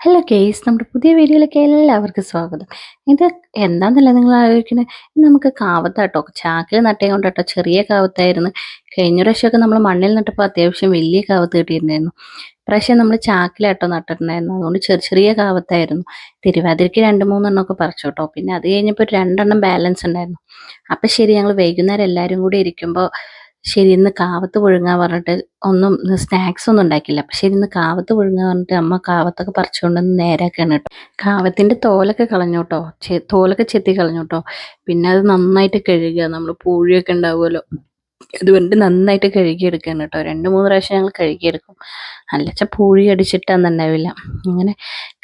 Hello case നമ്മുടെ പുതിയ വീഡിയോയിലേക്ക് എല്ലാവർക്കും സ്വാഗതം. ഇത് എന്താണെന്നല്ല നിങ്ങൾ ആലോചിക്കണേ? നമുക്ക് കാവത്താട്ടോ ചാക്കിൽ നട്ടേ കൊണ്ടാട്ടോ ചെറിയ കാവത്തായിരുന്നു. കഴിഞ്ഞ പ്രാവശ്യമൊക്കെ നമ്മൾ മണ്ണിൽ നട്ടപ്പോൾ അത്യാവശ്യം വലിയ കാവത്ത് കിട്ടിയിട്ടുണ്ടായിരുന്നു. പ്രാവശ്യം നമ്മൾ ചാക്കിലാട്ടോ നട്ടിട്ടുണ്ടായിരുന്നു. അതുകൊണ്ട് ചെറിയ ചെറിയ കാവത്തായിരുന്നു. തിരുവാതിരയ്ക്ക് രണ്ട് മൂന്നെണ്ണമൊക്കെ പറിച്ചു കേട്ടോ പിന്നെ അത് കഴിഞ്ഞപ്പോൾ രണ്ടെണ്ണം ബാലൻസ് ഉണ്ടായിരുന്നു. അപ്പം ശരി ഞങ്ങൾ വൈകുന്നേരം എല്ലാവരും കൂടി ഇരിക്കുമ്പോൾ ശരി ഇന്ന് കാവത്ത് പുഴുങ്ങാൻ പറഞ്ഞിട്ട് ഒന്നും സ്നാക്സ് ഒന്നും ഉണ്ടാക്കില്ല ശരി ഇന്ന് കാവത്ത് പുഴുങ്ങാൻ പറഞ്ഞിട്ട് അമ്മ കാവത്തൊക്കെ പറിച്ചുകൊണ്ടൊന്ന് നേരാക്കാണ് കേട്ടോ. കാവത്തിന്റെ തോലൊക്കെ കളഞ്ഞു കേട്ടോ. തോലൊക്കെ ചെത്തി കളഞ്ഞു കേട്ടോ. പിന്നെ അത് നന്നായിട്ട് കഴുകുക നമ്മൾ പൂഴിയൊക്കെ ഉണ്ടാവുമല്ലോ. അതുകൊണ്ട് നന്നായിട്ട് കഴുകിയെടുക്കുകയാണ് കേട്ടോ രണ്ട് മൂന്ന് പ്രാവശ്യം ഞങ്ങൾ കഴുകിയെടുക്കും. അല്ലച്ച പൂഴി അടിച്ചിട്ടാന്നുണ്ടാവില്ല അങ്ങനെ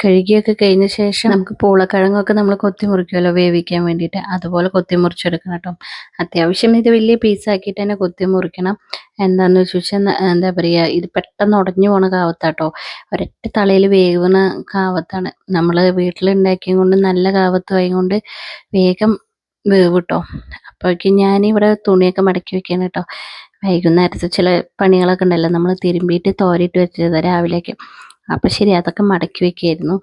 കഴുകിയൊക്കെ കഴിഞ്ഞ ശേഷം നമുക്ക് പൂളക്കിഴങ്ങൊക്കെ നമ്മൾ കൊത്തി മുറിക്കുമല്ലോ വേവിക്കാൻ വേണ്ടിയിട്ട്. അതുപോലെ കൊത്തി മുറിച്ചെടുക്കണം കേട്ടോ അത്യാവശ്യം ഇത് വലിയ പീസാക്കിയിട്ട് തന്നെ കൊത്തി മുറിക്കണം. എന്താണെന്ന് ചോദിച്ചാൽ എന്താ പറയുക ഇത് പെട്ടെന്ന് ഉടഞ്ഞു പോണ കാവത്താട്ടോ ഒരൊറ്റ തളയിൽ വേവുന്ന കാവത്താണ്. നമ്മൾ വീട്ടിലുണ്ടാക്കിയത് കൊണ്ട് നല്ല കാവത്തുമായി കൊണ്ട് വേഗം വേവ് കേട്ടോ അപ്പോഴേക്കും ഇവിടെ തുണിയൊക്കെ മടക്കി വെക്കുകയാണ് കേട്ടോ. വൈകുന്നേരത്തെ ചില പണികളൊക്കെ ഉണ്ടല്ലോ നമ്മൾ തിരുമ്പിയിട്ട് തോരിയിട്ട് വെച്ചത് രാവിലേക്ക് അപ്പോൾ ശരി അതൊക്കെ മടക്കി വെക്കുകയായിരുന്നു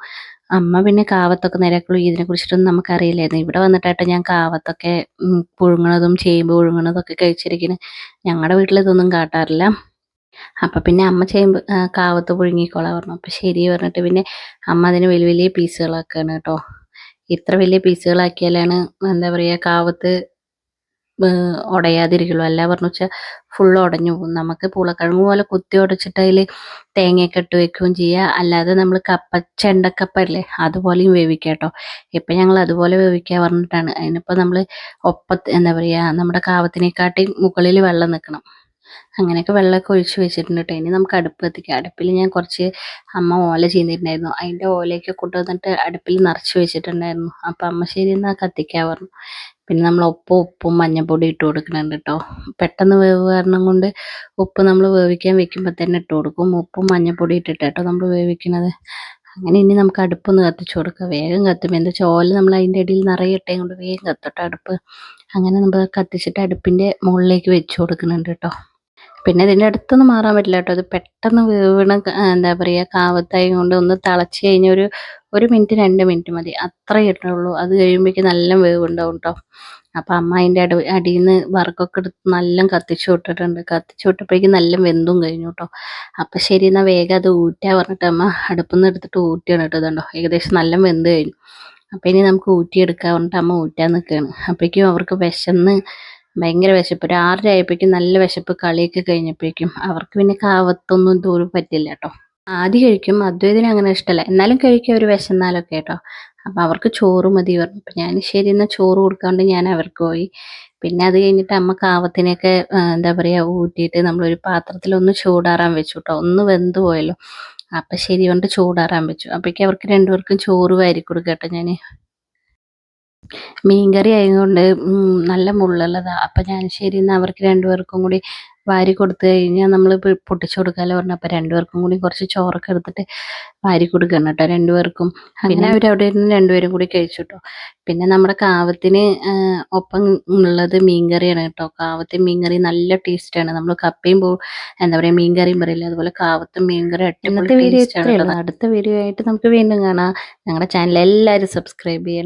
അമ്മ പിന്നെ കാവത്തൊക്കെ നിരക്കുള്ളൂ ഇതിനെ കുറിച്ചിട്ടൊന്നും നമുക്കറിയില്ലായിരുന്നു. ഇവിടെ വന്നിട്ടായിട്ട് ഞാൻ കാവത്തൊക്കെ പുഴുങ്ങണതും ചേമ്പ് പുഴുങ്ങണതൊക്കെ കഴിച്ചിരിക്കുന്നത് ഞങ്ങളുടെ വീട്ടിൽ ഇതൊന്നും കാട്ടാറില്ല. അപ്പം പിന്നെ അമ്മ ചേമ്പ് കാവത്ത് പുഴുങ്ങിക്കോളാൻ പറഞ്ഞു. അപ്പം ശരി പറഞ്ഞിട്ട് പിന്നെ അമ്മ അതിന് വലിയ വലിയ പീസുകളാക്കുകയാണ് കേട്ടോ. ഇത്ര വലിയ പീസുകളാക്കിയാലാണ് എന്താ പറയുക കാവത്ത് ഉടയാതിരിക്കുള്ളൂ. അല്ല പറഞ്ഞു വെച്ചാൽ ഫുൾ ഉടഞ്ഞു പോകും. നമുക്ക് പൂളക്കിഴങ്ങ് പോലെ കുത്തി ഉടച്ചിട്ട് അതിൽ തേങ്ങയൊക്കെ ഇട്ട് വെക്കുകയും ചെയ്യുക അല്ലാതെ നമ്മൾ കപ്പ ചെണ്ടക്കപ്പ അല്ലേ അതുപോലെയും വേവിക്കുക കേട്ടോ. ഇപ്പം ഞങ്ങൾ അതുപോലെ വേവിക്കുക പറഞ്ഞിട്ടാണ്. അതിനിപ്പോൾ നമ്മൾ ഒപ്പ എന്താ പറയുക നമ്മുടെ കാവത്തിനെക്കാട്ടി മുകളിൽ വെള്ളം നിൽക്കണം അങ്ങനെയൊക്കെ വെള്ളമൊക്കെ ഒഴിച്ച് വെച്ചിട്ടുണ്ട് കേട്ടോ. ഇനി നമുക്ക് അടുപ്പ് കത്തിക്കാം അടുപ്പിൽ ഞാൻ കുറച്ച് അമ്മ ഓല ചെയ്തിട്ടുണ്ടായിരുന്നു. അതിന്റെ ഓലയൊക്കെ കൊണ്ടുവന്നിട്ട് അടുപ്പിൽ നിറച്ച് വെച്ചിട്ടുണ്ടായിരുന്നു. അപ്പം അമ്മ ശരി എന്നാൽ കത്തിക്കാൻ പറഞ്ഞു. പിന്നെ നമ്മൾ ഉപ്പും ഉപ്പും മഞ്ഞൾപ്പൊടി ഇട്ട് കൊടുക്കുന്നുണ്ട് കേട്ടോ. പെട്ടെന്ന് വേവ് കാരണം കൊണ്ട് ഉപ്പ് നമ്മൾ വേവിക്കാൻ വെക്കുമ്പോൾ തന്നെ ഇട്ട് കൊടുക്കും. ഉപ്പും മഞ്ഞൾപ്പൊടി ഇട്ടിട്ട് കേട്ടോ നമ്മൾ വേവിക്കുന്നത്. അങ്ങനെ ഇനി നമുക്ക് അടുപ്പൊന്ന് കത്തിച്ചു കൊടുക്കാം. വേഗം കത്തും. എന്താ ചോല നമ്മൾ അതിന്റെ ഇടയിൽ നിറയെ ഇട്ടേ കൊണ്ട് വേഗം കത്തോട്ടെ അടുപ്പ്. അങ്ങനെ നമ്മൾ കത്തിച്ചിട്ട് അടുപ്പിന്റെ മുകളിലേക്ക് വെച്ച് കൊടുക്കുന്നുണ്ട് കേട്ടോ. പിന്നെ ഇതിന്റെ അടുത്തൊന്നും മാറാൻ പറ്റില്ല കേട്ടോ. അത് പെട്ടെന്ന് വീണ് എന്താ പറയുക കാവത്തായി കൊണ്ട് ഒന്ന് തിളച്ച് കഴിഞ്ഞ ഒരു ഒരു മിനിറ്റ് രണ്ട് മിനിറ്റ് മതി. അത്രയേ ഇട്ടുള്ളൂ. അത് കഴിയുമ്പോഴേക്കും നല്ല വേവ് ഉണ്ടാവും കേട്ടോ അപ്പം അമ്മ അതിന്റെ അടി അടിയിൽ നിന്ന് വറുക്കൊക്കെ എടുത്ത് നല്ല കത്തിച്ചു വിട്ടിട്ടുണ്ട്. കത്തിച്ചു വിട്ടപ്പോഴേക്കും നല്ല വെന്തും കഴിഞ്ഞു കേട്ടോ അപ്പം ശരി എന്നാൽ വേഗം അത് ഊറ്റാ പറഞ്ഞിട്ട് അമ്മ അടുപ്പിൽ നിന്ന് എടുത്തിട്ട് ഊറ്റിയാണ് കേട്ടോ ഏകദേശം നല്ല വെന്ത് കഴിഞ്ഞു. അപ്പം ഇനി നമുക്ക് ഊറ്റിയെടുക്കാൻ പറഞ്ഞിട്ട് അമ്മ ഊറ്റാൻ നിൽക്കുകയാണ് അപ്പോഴേക്കും അവർക്ക് വിശന്ന് ഭയങ്കര വിശപ്പ്. ഒരു ആറര ആയപ്പോഴേക്കും നല്ല വിശപ്പ് കളിയൊക്കെ കഴിഞ്ഞപ്പോഴേക്കും അവർക്ക് പിന്നെ കാവത്തൊന്നും ദൂരം പറ്റില്ല കേട്ടോ. ആദ്യം കഴിക്കും അദ്വൈതിന് അങ്ങനെ ഇഷ്ടമല്ല എന്നാലും കഴിക്കും ഒരു വിശന്നാലൊക്കെ കേട്ടോ. അപ്പം അവർക്ക് ചോറ് മതി പറഞ്ഞു. അപ്പം ഞാൻ ശരി എന്നാൽ ചോറ് കൊടുക്കാണ്ട് ഞാൻ അവർക്ക് പോയി. പിന്നെ അത് കഴിഞ്ഞിട്ട് അമ്മ കാവത്തിനെയൊക്കെ എന്താ പറയുക ഊറ്റിയിട്ട് നമ്മളൊരു പാത്രത്തിൽ ഒന്ന് ചൂടാറാൻ വെച്ചു കേട്ടോ. ഒന്ന് വെന്ത് പോയല്ലോ. അപ്പം ശരി കൊണ്ട് ചൂടാറാൻ വെച്ചു. അപ്പോഴേക്കും അവർക്ക് രണ്ടുപേർക്കും ചോറ് വാരി കൊടുക്കുക കേട്ടോ ഞാൻ മീൻകറി ആയതുകൊണ്ട് നല്ല മുള്ളുള്ളതാണ് അപ്പം ഞാൻ ശരി എന്നാൽ അവർക്ക് രണ്ടുപേർക്കും കൂടി വാരി കൊടുത്ത് കഴിഞ്ഞാൽ നമ്മൾ പൊട്ടിച്ചു കൊടുക്കാമല്ലോ പറഞ്ഞു. അപ്പം രണ്ടുപേർക്കും കൂടി കുറച്ച് ചോറൊക്കെ എടുത്തിട്ട് വാരി കൊടുക്കണം കേട്ടോ രണ്ടുപേർക്കും. പിന്നെ? അവർ അവിടെ ഇരുന്ന് രണ്ടുപേരും കൂടി കഴിച്ചു കേട്ടോ പിന്നെ നമ്മുടെ കാവത്തിന് ഒപ്പം ഉള്ളത് മീൻകറിയാണ് കേട്ടോ. കാവത്തെ മീൻകറി നല്ല ടേസ്റ്റാണ്. നമ്മൾ കപ്പയും പോ എന്താ പറയുക മീൻകറിയും പറയില്ല? അതുപോലെ കാവത്തും മീൻകറി അടിപൊളി ടേസ്റ്റാണ് അടുത്ത വീഡിയോ ആയിട്ട് നമുക്ക് വീണ്ടും കാണാം. ഞങ്ങളുടെ ചാനൽ എല്ലാവരും സബ്സ്ക്രൈബ് ചെയ്യണേ.